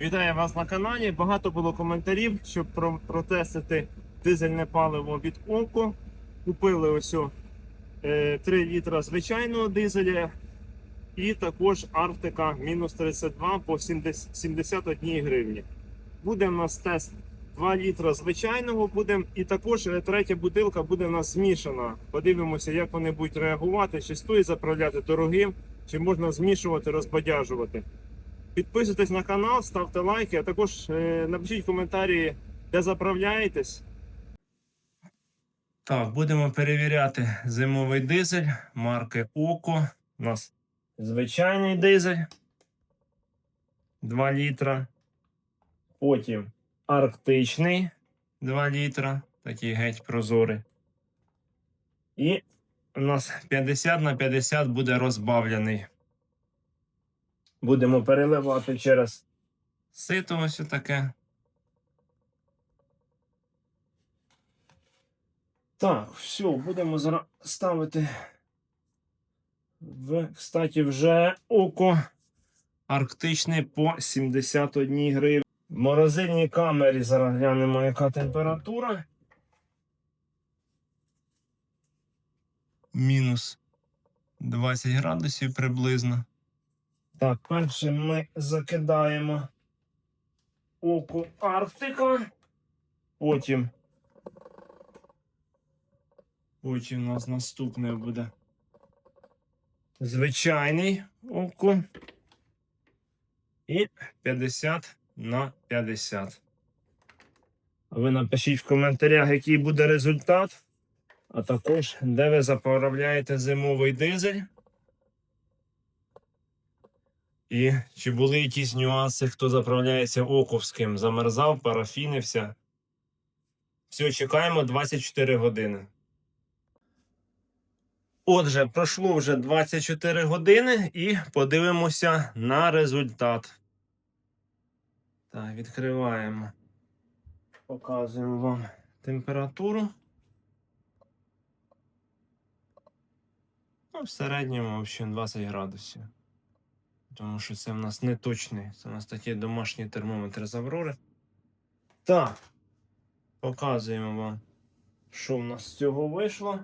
Вітаю вас на каналі. Багато було коментарів, щоб протестити дизельне паливо від ОКО. Купили ось о, е, 3 літра звичайного дизеля і також Арктика мінус 32 по 70 71 гривні. Буде в нас тест 2 літра звичайного, буде, і також е, третя бутилка буде в нас змішана. Подивимося, як вони будуть реагувати, чи стоїть заправляти дорогим, чи можна змішувати, розбадяжувати. Підписуйтесь на канал, ставте лайки, а також е, напишіть коментарі, де заправляєтесь. Так, будемо перевіряти зимовий дизель марки Око. У нас звичайний дизель 2 літра. Потім арктичний 2 літра, такий геть прозорий. І у нас 50 на 50 буде розбавлений. Будемо переливати через сито ось таке. Так, все, будемо зараз ставити в, кстати, вже око арктичне по 71 гривні. В морозильній камері зараз глянемо, яка температура. Мінус 20 градусів приблизно. Так, першим ми закидаємо око Арктика. Потім. Потім у нас наступне буде звичайний око. І 50 на 50. А ви напишіть в коментарях, який буде результат. А також, де ви заправляєте зимовий дизель. І чи були якісь нюанси, хто заправляється оковським, замерзав, парафінився. Все, чекаємо 24 години. Отже, пройшло вже 24 години і подивимося на результат. Так, відкриваємо. Показуємо вам температуру. Ну, в середньому, в общем, 20 градусів. Тому що це в нас не точний. Це в нас такі домашні термометри з Аврори. Так. Показуємо вам, що в нас з цього вийшло.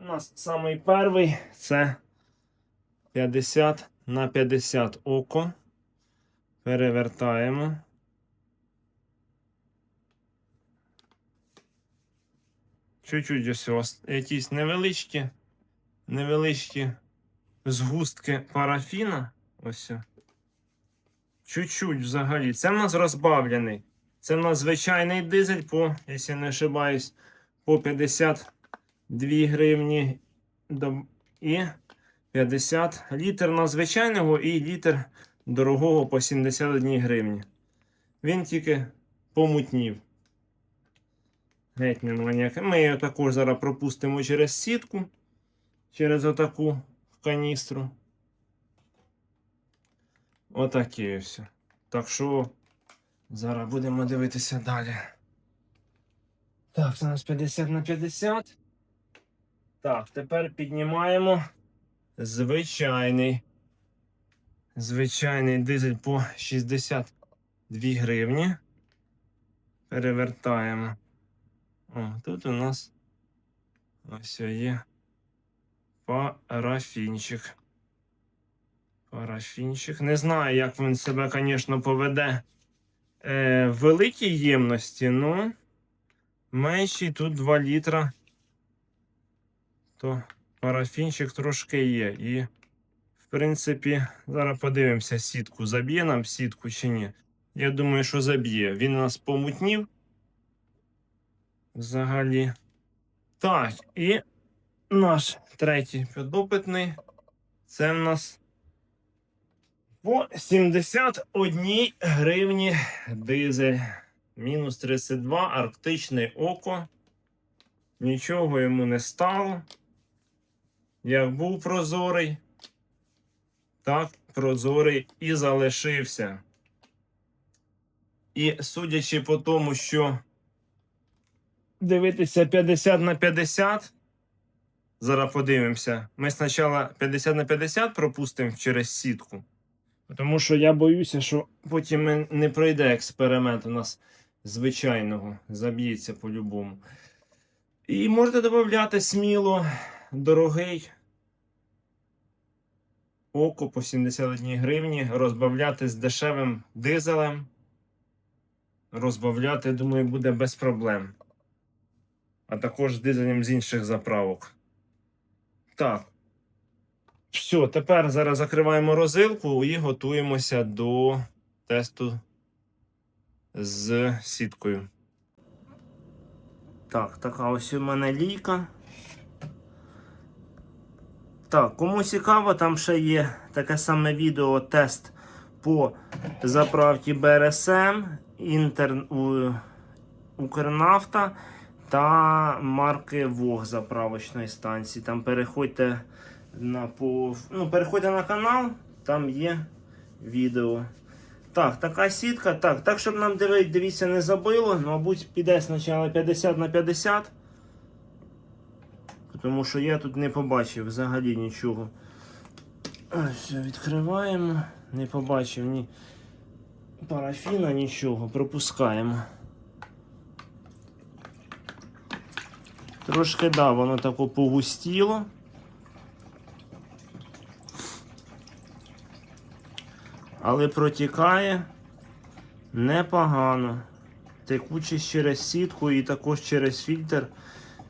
У нас самий перший це 50 на 50 око. Перевертаємо. Чуть-чуть ось якісь невеличкі, невеличкі згустки парафіна. Ось. Чуть-чуть взагалі. Це в нас розбавлений. Це в нас звичайний дизель по, якщо не ошибаюсь, по 52 гривні і 50 літр на звичайного і літр дорогого по 71 гривні. Він тільки помутнів. Геть ніякого. Ми його також зараз пропустимо через сітку, через отаку каністру. Отаке все. Так що зараз будемо дивитися далі. Так, це у нас 50 на 50. Так, тепер піднімаємо звичайний. Звичайний дизель по 62 гривні. Перевертаємо. О, тут у нас ось є парафінчик. Парафінчик. Не знаю, як він себе, звісно, поведе е, в великій ємності, ну менший тут 2 літра. То парафінчик трошки є. І, в принципі, зараз подивимося сітку. Заб'є нам сітку чи ні. Я думаю, що заб'є. Він нас помутнів. Взагалі. Так, і наш третій підопитний. Це в нас по 71 гривні дизель. Мінус 32, арктичне око. Нічого йому не стало. Як був прозорий, так прозорий і залишився. І судячи по тому, що дивитися 50 на 50. Зараз подивимося. Ми спочатку 50 на 50 пропустимо через сітку. Тому що я боюся, що потім не пройде експеримент у нас звичайного, заб'ється по-любому. І можете додати сміло дорогий око по 71 гривні, розбавляти з дешевим дизелем. Розбавляти, думаю, буде без проблем. А також з дизелем з інших заправок. Так. Все, тепер зараз закриваємо розилку і готуємося до тесту з сіткою. Так, така ось у мене лійка. Так, кому цікаво, там ще є таке саме відео тест по заправці БРСМ, Інтер, Укрнафта та марки Вог заправочної станції. Там переходьте на по, ну, переходьте на канал, там є відео. Так, така сітка. Так, так щоб нам диви- дивіться, не забило, мабуть, піде спочатку 50 на 50. Тому що я тут не побачив взагалі нічого. Все, відкриваємо. Не побачив ні парафіна, нічого. Пропускаємо. Трошки да, воно тако погустіло. Але протікає непогано. Текучість через сітку і також через фільтр.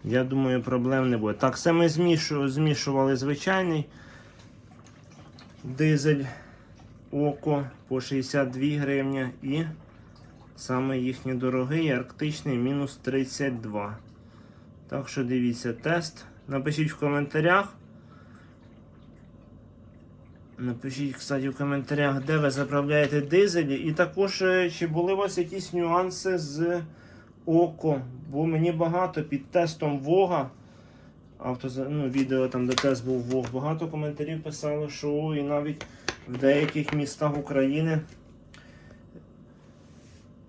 Я думаю, проблем не буде. Так, це ми змішували звичайний дизель око по 62 гривні і саме їхній дорогий арктичний мінус 32. Так що дивіться тест. Напишіть в коментарях. Напишіть, кстати, в коментарях, де ви заправляєте дизелі. І також, е, чи були у вас якісь нюанси з око. Бо мені багато під тестом Вога. Авто, ну, відео там, де тест був Вог. Багато коментарів писали, що і навіть в деяких містах України.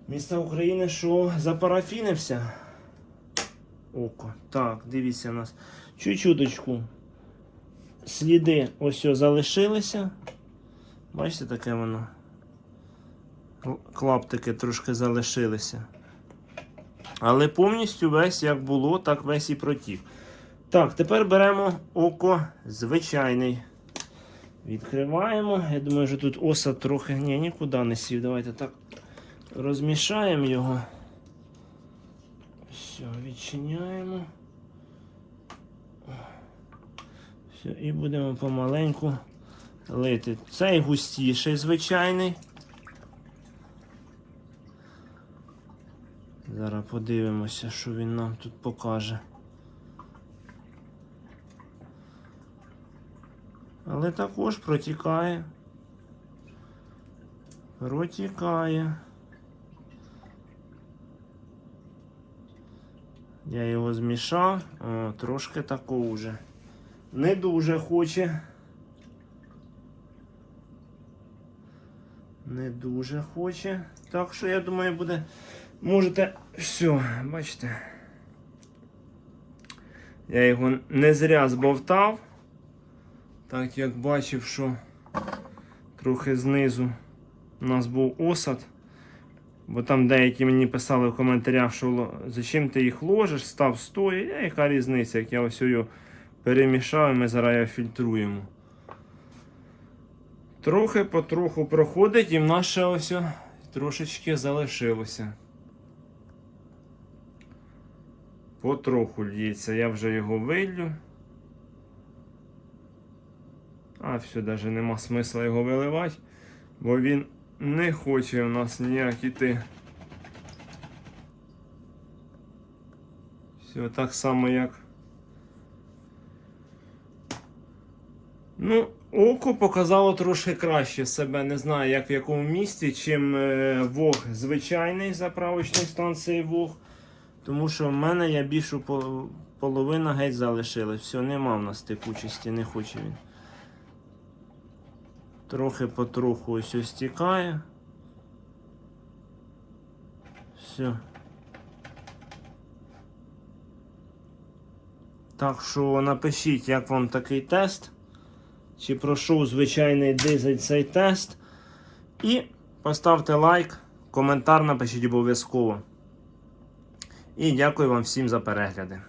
Міста України, що запарафінився. Око. Так, дивіться у нас. Чуть-чуточку. Сліди ось залишилися. Бачите, таке воно. Клаптики трошки залишилися. Але повністю весь як було, так весь і протік. Так, тепер беремо око звичайний. Відкриваємо. Я думаю, що тут оса трохи. Ні, нікуди не сів. Давайте так розмішаємо його. Все, відчиняємо. Все, і будемо помаленьку лити. Цей густіший звичайний. Зараз подивимося, що він нам тут покаже. Але також протікає. Протікає. Я його змішав, О, трошки тако вже. Не дуже хоче. Не дуже хоче. Так що я думаю буде. Можете. Все, бачите. Я його не зря збовтав. Так як бачив, що трохи знизу у нас був осад. Бо там деякі мені писали в коментарях, що «Ло- зачем ти їх ложиш, став стоїть, а яка різниця, як я ось його перемішав і ми зараз його фільтруємо. Трохи потроху проходить і в нас ще ось трошечки залишилося. Потроху лється, я вже його виллю. А все, навіть нема смисла його виливати, бо він не хоче у нас ніяк іти. Все так само як. Ну, око показало трошки краще себе. Не знаю, як в якому місті, чим е, Вог звичайний заправочної станції Вог. Тому що в мене я більшу пол- половина геть залишилась. Все, нема в нас текучості, не хоче він. Трохи потроху ось ось стікає. Все. Так що напишіть, як вам такий тест. Чи пройшов звичайний дизель цей тест. І поставте лайк, коментар напишіть обов'язково. І дякую вам всім за перегляди.